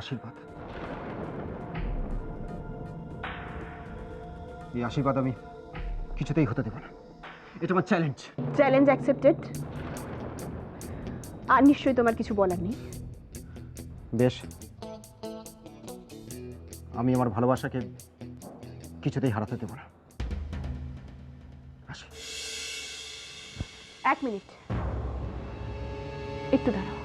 আশীর্বাদ। এই আশীর্বাদ আমি কিছুতেই হতে দেব না। এটা আমার চ্যালেঞ্জ চ্যালেঞ্জ অ্যাকসেপ্টেড আর নিশ্চয়ই তোমার কিছু বলার নেই। বেশ। আমি আমার ভালোবাসাকে কিছুতেই হারাতে দেব না। এক মিনিট। একটু দাঁড়াও।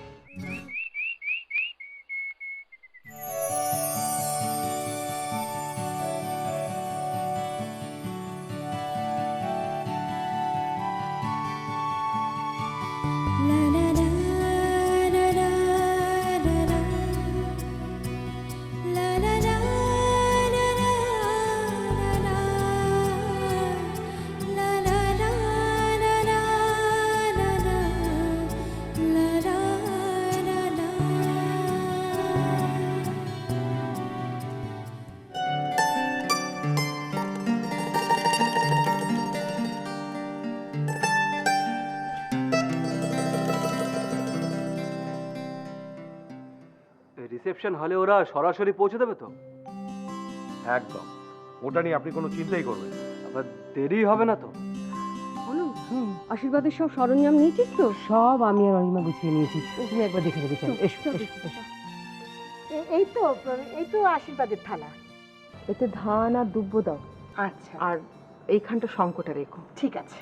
রিসেপশন হলে ওরা সরাসরি পৌঁছে দেবে তো? একদম। ওটা নিয়ে আপনি কোনো চিন্তাই করবেন না। আবার দেরি হবে না তো? বলুন আশীর্বাদের সব সরঞ্জাম নিয়েছিস তো? সব আমি আর অনিমা গুছিয়ে নিয়েছি। তুমি একবার দেখে নেবে চলো এসো এসো এসো। এই তো এই তো আশীর্বাদের থালা। এতে ধান আর দুব্ব দাও। আচ্ছা। আর এইখানটা শঙ্কটা রেখো। ঠিক আছে।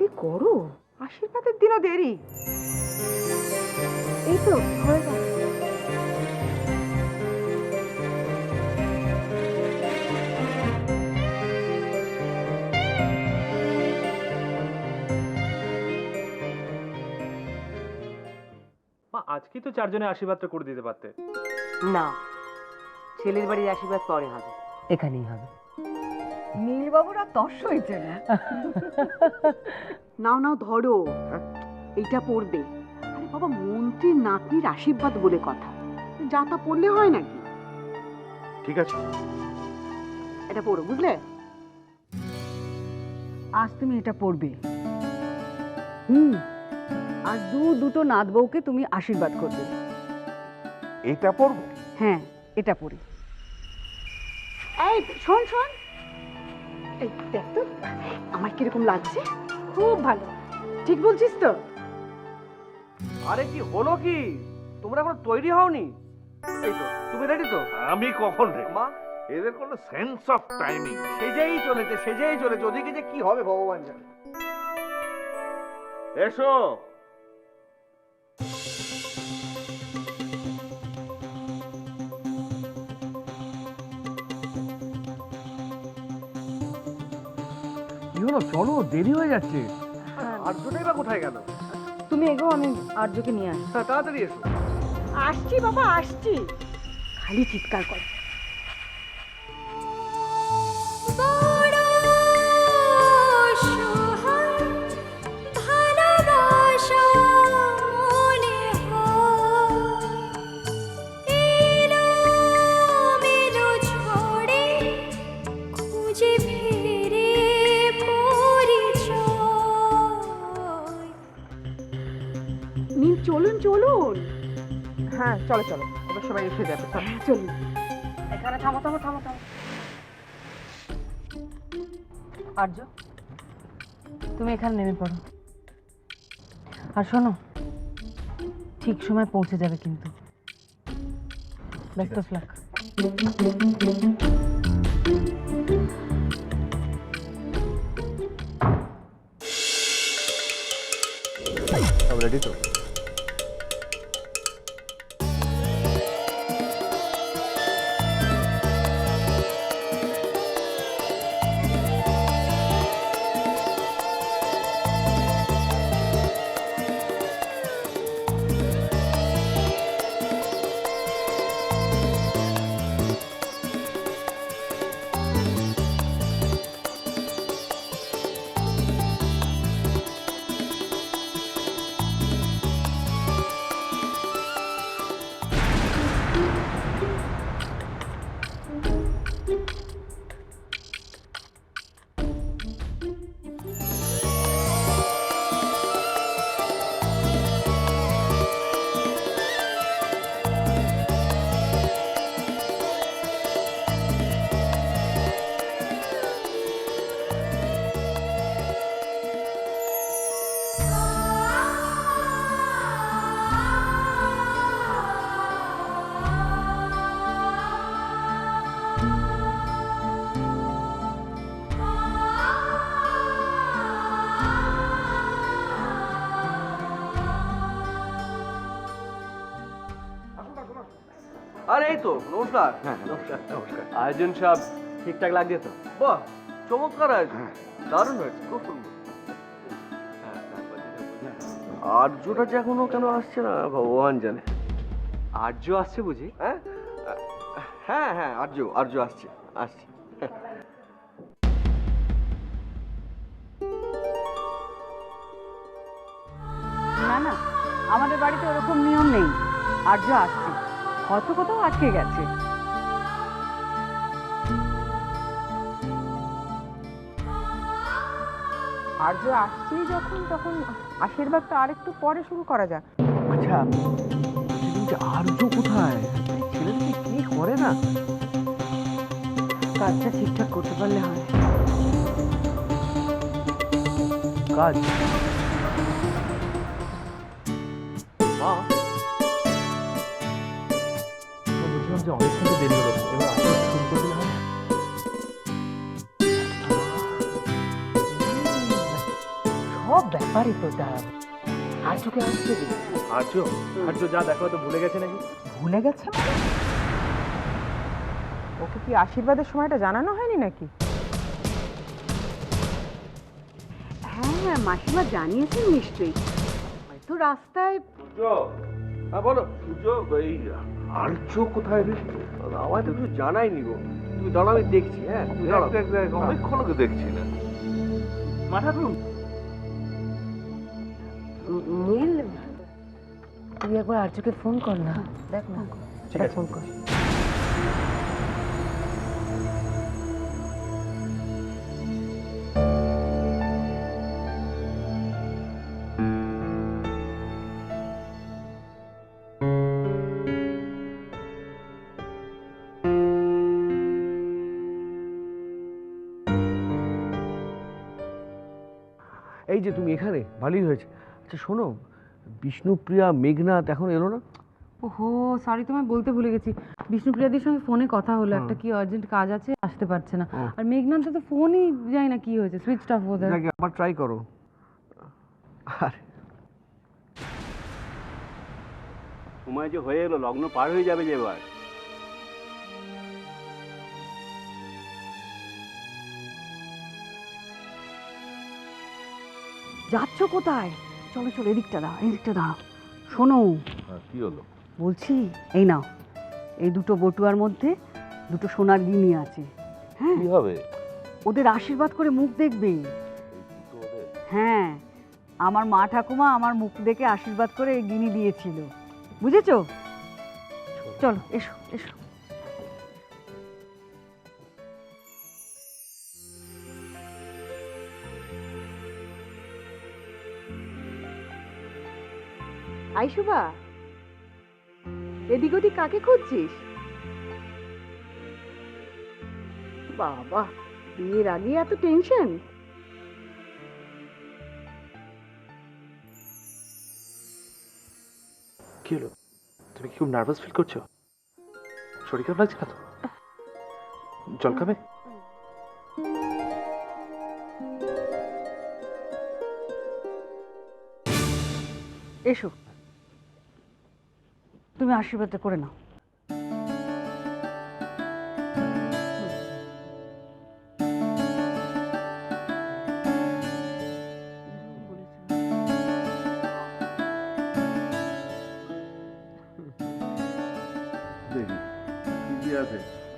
তাড়াতাড়ি করো? আশীর্বাদের দিনও দেরি। এই তো হয়ে গেল। মা আজকে তো চারজনে আশীর্বাদটা করে দিতে পারতে। না ছেলের বাড়ির আশীর্বাদ পরে হবে। এখানেই হবে। নীলবাবুর তর্স হয়েছে না? নাও নাও ধরো। এইটা পড়বে আরে বাবা মন্ত্রীর নাতনির আশীর্বাদ বলে কথা। যা তা পড়লে হয় নাকি? ঠিক আছে। এটা পড়ো বুঝলে? আজ তুমি এটা পড়বে হুম আর দু দুটো নাত বউকে তুমি আশীর্বাদ করবে। এটা পড়ব হ্যাঁ এটা পড়ি এই শোন শোন। এই দেখ তো আমার কীরকম লাগছে? খুব ভালো। ঠিক বলছিস তো? আরে কি হলো কি? তোমরা এখন তৈরি হওনি? এই তো তুমি রেডি তো? আমি কখন রে মা এদের কোনো সেন্স অফ টাইমিং সেজেই চলেছে সেজেই চলেছে। ওদিকে যে কি হবে ভগবান জানে। এসো। কি চলো দেরি হয়ে যাচ্ছে। আর্যটাই দুটোই বা কোথায় গেল? তুমি এগো আমি আর্যকে নিয়ে আসছি। হ্যাঁ তাড়াতাড়ি এসো। আসছি বাবা আসছি। খালি চিৎকার কর। হ্যাঁ চলো চলো। এবার সবাই এসে যাবে চলো। এখানে থামো থামো থামো থামো। আর্য তুমি এখানে নেমে পড়ো। আর শোনো ঠিক সময় পৌঁছে যাবে কিন্তু। বেস্ট অফ লাক রেডি তো? আরে এই তো নমস্কার। হ্যাঁ নমস্কার নমস্কার। আয়োজন সব ঠিকঠাক লাগছে তো? বাহ চমৎকার আয়োজন। দারুণ হয়েছে খুব সুন্দর। আর্যটা যে এখনও কেন আসছে না ভগবান জানে। আর্য আসছে বুঝি? হ্যাঁ? হ্যাঁ হ্যাঁ আর্য আর্য আসছে আসছে। না না আমাদের বাড়িতে ওরকম নিয়ম নেই। আর্য আসছে। হয়তো কোথাও আটকে গেছে। আর যে আসছেই যখন তখন আশীর্বাদটা আরেকটু পরে শুরু করা যাক। আচ্ছা বলছি আর্য কোথায়? ছেলেটা কি করে না? কাজটা ঠিকঠাক করতে পারলে হয়। কাজ? ব্যাপারই তো দাঁড়াবে আর্যকে আসতে দিন আর্য আর্য যা দেখো তো ভুলে গেছে নাকি? ভুলে গেছে মানে? ওকে কি আশীর্বাদের সময়টা জানানো হয়নি নাকি? হ্যাঁ হ্যাঁ মাসিমা জানিয়েছেন নিশ্চয়ই। হয়তো রাস্তায় হ্যাঁ বলো। সূর্য এই আর্য কোথায় রে? আমায় তো কিছু জানাইনি গো। তুমি দাঁড়াও আমি দেখছি হ্যাঁ তুমি দাঁড়াও। অনেকক্ষণ ওকে দেখছি না। মাথা নীল? তুই একবার আর্যকে ফোন কর না। দেখ না। ঠিক আছে। ফোন কর। এই যে তুমি এখানে ভালোই হয়েছে। আচ্ছা শোনো বিষ্ণুপ্রিয়া মেঘনাথ এখন এলো না? ওহো সরি তোমায় বলতে ভুলে গেছি। বিষ্ণুপ্রিয়াদির সঙ্গে ফোনে কথা হলো একটা কি আর্জেন্ট কাজ আছে আসতে পারছে না। আর মেঘনাথ তো ফোনই যায় না কি হয়েছে সুইচ অফ বোধ হয় নাকি আবার ট্রাই করো। আর। সময় যে হয়ে এলো লগ্ন পার হয়ে যাবে যে এবার। যাচ্ছ কোথায়? চলো চলো এদিকটা দাও এদিকটা দাও শোনো। কি হলো? বলছি এই নাও এই দুটো বটুয়ার মধ্যে দুটো সোনার গিনি আছে। হ্যাঁ? কি হবে? ওদের আশীর্বাদ করে মুখ দেখবে। হ্যাঁ আমার মা ঠাকুমা আমার মুখ দেখে আশীর্বাদ করে এই গিনি দিয়েছিল। বুঝেছ? চলো এসো এসো। আইসুবা এদিক ওদিক কাকে খুঁজছিস? বাবা বিয়ের আগে এত টেনশন? কি হলো? তুমি কি খুব নার্ভাস ফিল করছ? শরীর খারাপ লাগছে না তো জল খাবে? এসো। তুমি আশীর্বাদটা করে নাও।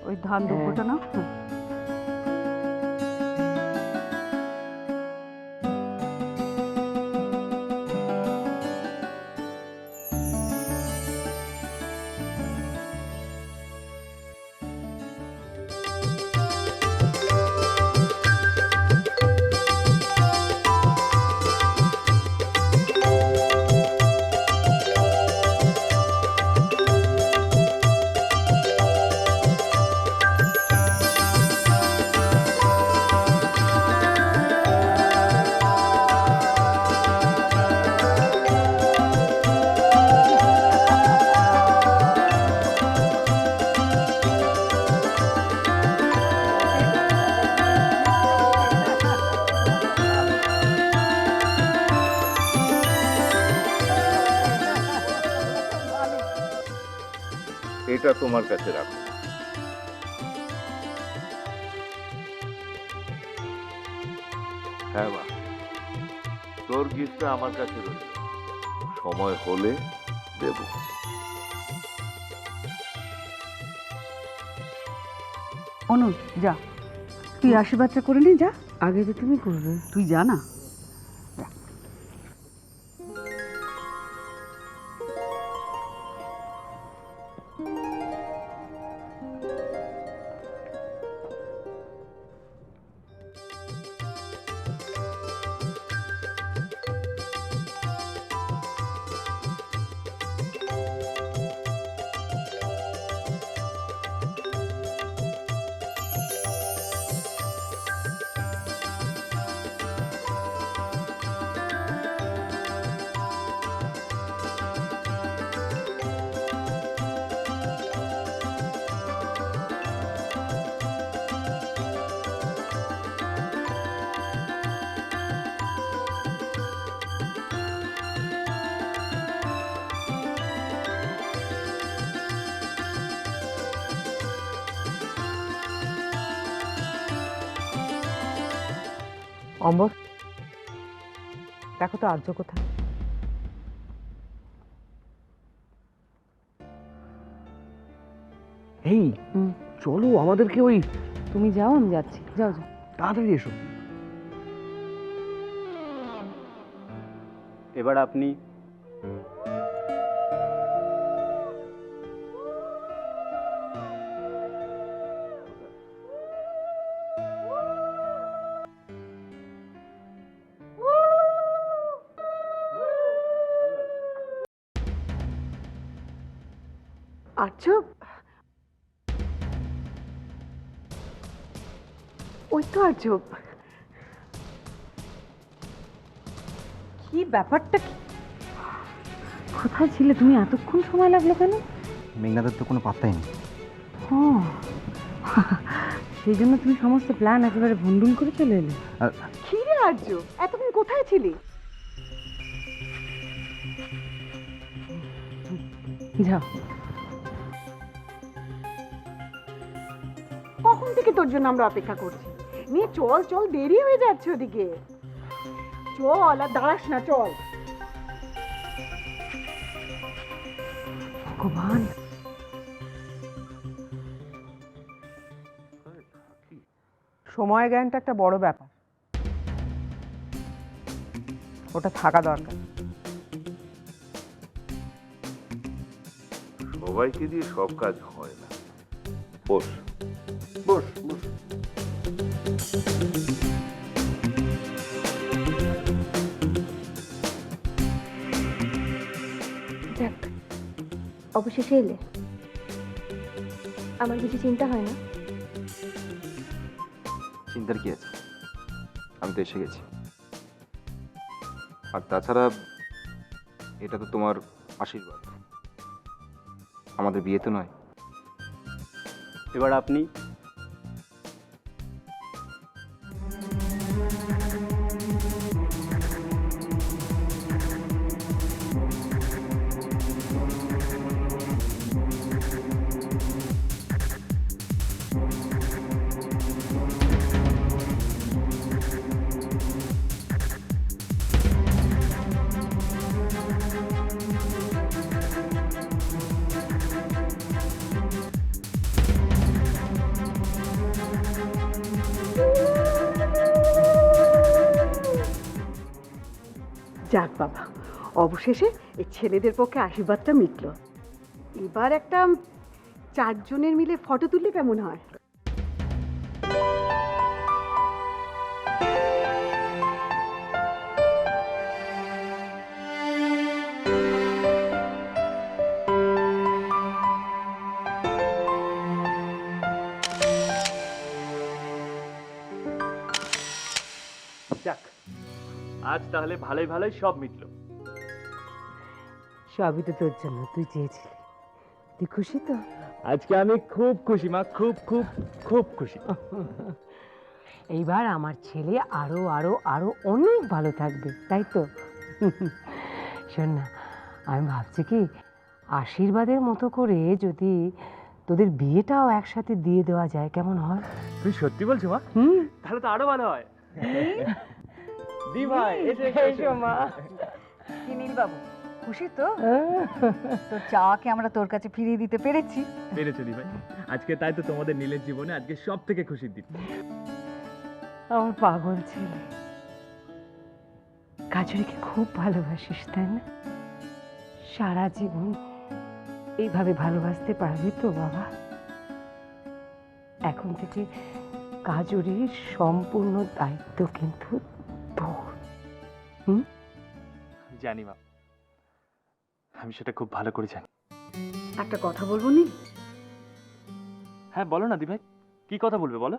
ওই ধান দুপুরটা না কাছে রাখো। হ্যাঁ মা তোর গিফটটা আমার কাছে রইল। সময় হলে দেব। অনু যা। তুই আশীর্বাদটা করে নি যা। আগে তো তুমি করবে। তুই যা অম্বর? দেখো তো আর্য কোথায় এই হুম। চলো আমাদেরকে ওই তুমি যাও আমি যাচ্ছি। যাও যাও। তাড়াতাড়ি এসো। এবার আপনি আর্য ওই তো আর্য। কি ব্যাপারটা কি? কোথায় ছিলে তুমি? এতক্ষণ সময় লাগল কেন? মেঘনাদের তো কোনো পাত্তাই নেই। ও। সেই জন্য তুমি সমস্ত প্ল্যান একেবারে ভন্ডুল করে চলে এলে। কি রে আর্য? এতক্ষণ কোথায় ছিলি? যাও। কখন থেকে তোর জন্য আমরা অপেক্ষা করছি? নিয়ে চল চল দেরি হয়ে যাচ্ছে ওদিকে। চল আর দাঁড়াস না চল। ভগবান। সময় জ্ঞানটা একটা বড় ব্যাপার। ওটা থাকা দরকার। সবাইকে দিয়ে সব কাজ হয় না। বস। অবশেষে এলে। আমার কিছু চিন্তা হয় না। চিন্তার কি আছে? আমি তো এসে গেছি। আর তাছাড়া এটা তো তোমার আশীর্বাদ। আমাদের বিয়ে তো নয়। এবার আপনি অবশেষে এই ছেলেদের পক্ষে আশীর্বাদটা মিটল। এবার একটা চারজনের মিলে ফটো তুললে কেমন হয়? যাক, আজ তাহলে ভালোই ভালোই সব মিটলো। সবই তো তোর জন্য তুই চেয়েছিলি। তুই খুশি তো? আজকে আমি খুব খুশি মা খুব খুব খুব খুশি। এইবার আমার ছেলে আরও আরও আরও অনেক ভালো থাকবে তাই তো? শোন না আমি ভাবছি কি আশীর্বাদের মতো করে যদি তোদের বিয়েটাও একসাথে দিয়ে দেওয়া যায় কেমন হয়? তুই সত্যি বলছো মা? হুম? তাহলে তো আরও ভালো হয়। দি ভাই এসে। এসো মা। কি নীলবাবু? খুশি তো? আমরা তোর কাছে ফিরিয়ে দিতে পেরেছি। পেরেছ দি ভাই আজকে তাই তো তোমাদের নীলের জীবনে আজকে সব থেকে খুশির দিন। আমার পাগল ছেলে কাজুরিকে খুব ভালোবাসিস তাই না? সারা জীবন এইভাবে ভালোবাসতে পারবি তো বাবা? এখন থেকে কাজুরির সম্পূর্ণ দায়িত্ব কিন্তু তোর। জানি মা আমি সেটা খুব ভালো করে জানি। একটা কথা বলব নি? হ্যাঁ বলো না দি ভাই কি কথা বলবে বলো?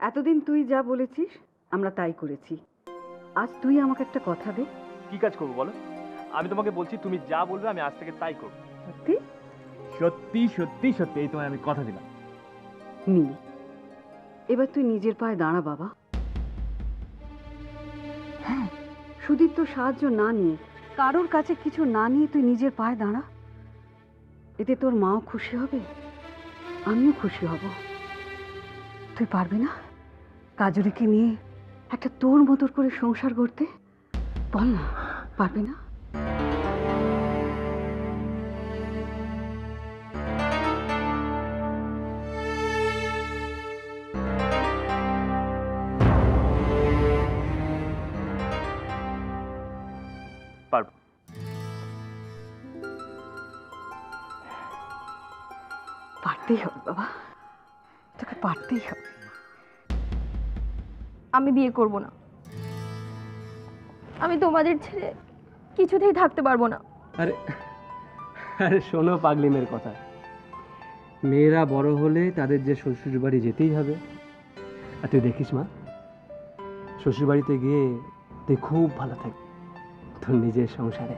এতদিন তুই যা বলেছিস আমরা তাই করেছি। আজ তুই আমাকে একটা কথা দে। কি কাজ করব বলো? আমি তোমাকে বলছি তুমি যা বলবে আমি আজ থেকে তাই করব। সত্যি? সত্যি সত্যি সত্যি এই তোমায় আমি কথা দিলাম। নীল এবার তুই নিজের পায়ে দাঁড়া বাবা। হ্যাঁ সুদীপ তো সাহায্য না নিয়ে কারোর কাছে কিছু না নিয়ে তুই নিজের পায়ে দাঁড়া। এতে তোর মাও খুশি হবে, আমিও খুশি হব। তুই পারবি না? কাজুরিকে নিয়ে একটা তোর মতোর করে সংসার করতে বল না, পারবি না? পারতেই হবে, বাবা। তোকে পারতেই হবে। আমি বিয়ে করব না। আমি তোমাদের ছেড়ে কিছুতেই থাকতে পারব না। আরে আরে শোনো পাগলি মেয়ের কথা। মেয়েরা বড় হলে তাদের যে শ্বশুর বাড়ি যেতেই হবে। আর তুই দেখিস মা শ্বশুর বাড়িতে গিয়ে তুই খুব ভালো থাকবি তোর নিজের সংসারে।